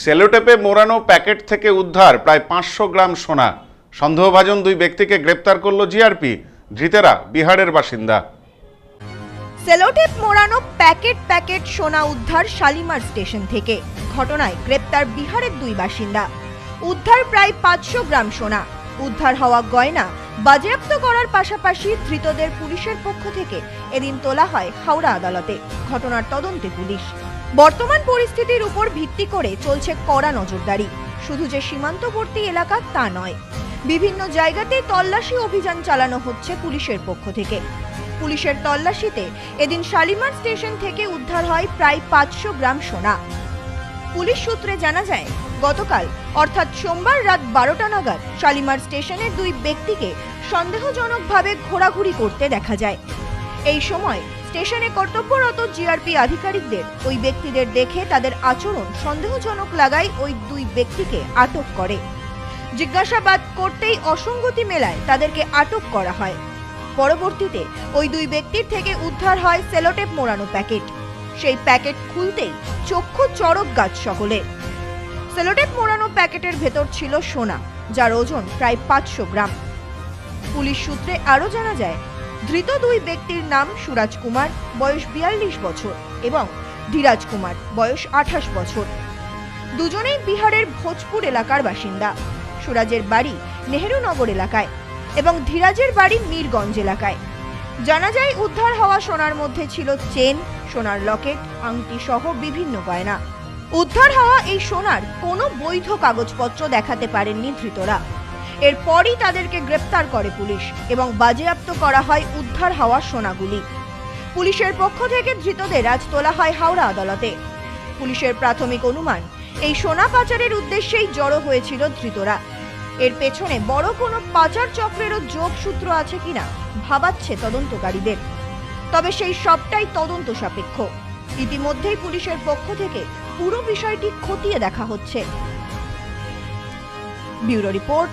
সেলোটেপে মোড়ানো প্যাকেট থেকে উদ্ধার প্রায় পাঁচশো গ্রাম সোনা। সন্দেহভাজন দুই ব্যক্তিকে গ্রেপ্তার করল জিআরপি। ধৃতেরা বিহারের বাসিন্দা। সেলোটেপ মোড়ানো প্যাকেট প্যাকেট সোনা উদ্ধার শালিমার স্টেশন থেকে। ঘটনায় গ্রেপ্তার বিহারের দুই বাসিন্দা। উদ্ধার প্রায় পাঁচশো গ্রাম সোনা। উদ্ধার হওয়া গয়না বাজেয়াপ্ত করার পাশাপাশি ধৃতদের পুলিশের পক্ষ থেকে এদিন তোলা হয় হাওড়া আদালতে। ঘটনার তদন্তে পুলিশ। বর্তমান পরিস্থিতির উপর ভিত্তি করে চলছে কড়া নজরদারি। শুধু যে সীমান্তবর্তী এলাকা তা নয়, বিভিন্ন জায়গাতে তল্লাশি অভিযান চালানো হচ্ছে পুলিশের পক্ষ থেকে। পুলিশের তল্লাশিতে এদিন শালিমার স্টেশন থেকে উদ্ধার হয় প্রায় পাঁচশো গ্রাম সোনা। পুলিশ সূত্রে জানা যায়, গতকাল, অর্থাৎ সোমবার রাত বারোটা নাগাদ, শালিমার স্টেশনের দুই ব্যক্তিকে সন্দেহজনকভাবে ঘোরাঘুরি করতে দেখা যায়। এই সময় স্টেশনে কর্তব্যরত জিআরপি আধিকারিকদের, ওই ব্যক্তিদের দেখে তাদের আচরণ সন্দেহজনক লাগায় ওই দুই ব্যক্তিকে আটক করে। জিজ্ঞাসাবাদ করতেই অসঙ্গতি মেলায় তাদেরকে আটক করা হয়। পরবর্তীতে ওই দুই ব্যক্তির থেকে উদ্ধার হয় সেলোটেপ মোড়ানো প্যাকেট। সেই প্যাকেট খুলতেই চক্ষু চড়ক গাছ সকলের সেলোটেপ মোড়ানো প্যাকেটের ভেতর ছিল সোনা, যার ওজন প্রায় পাঁচশো গ্রাম। পুলিশ সূত্রে আরও জানা যায় ধৃত দুই ব্যক্তির নাম সুরাজ কুমার, বয়স বিয়াল্লিশ বছর, এবং ধীরাজ কুমার, বয়স আঠাশ বছর। দুজনেই বিহারের ভোজপুর এলাকার বাসিন্দা। সুরাজের বাড়ি নেহেরুনগর এলাকায় এবং ধীরাজের বাড়ি মীরগঞ্জ এলাকায়। জানা যায়, উদ্ধার হওয়া সোনার মধ্যে ছিল চেন, সোনার লকেট আংটি সহ বিভিন্ন গয়না। উদ্ধার হওয়া এই সোনার কোনো বৈধ কাগজপত্র দেখাতে পারেননি ধৃতরা। এরপরই তাদেরকে গ্রেপ্তার করে পুলিশ এবং বাজেয়াপ্ত করা হয় উদ্ধার হওয়া সোনাগুলি। পুলিশের পক্ষ থেকে ধৃতদের আজ তোলা হয় হাওড়া আদালতে। পুলিশের প্রাথমিক অনুমান, এই সোনা পাচারের উদ্দেশ্যেই জড়ো হয়েছিল ধৃতরা। এর পেছনে বড় কোনো পাচার চক্রেরও যোগসূত্র আছে কিনা ভাবাচ্ছে তদন্তকারীদের। তবে সেই সবটাই তদন্ত সাপেক্ষ। ইতিমধ্যেই পুলিশের পক্ষ থেকে পুরো বিষয়টি খতিয়ে দেখা হচ্ছে। Bureau report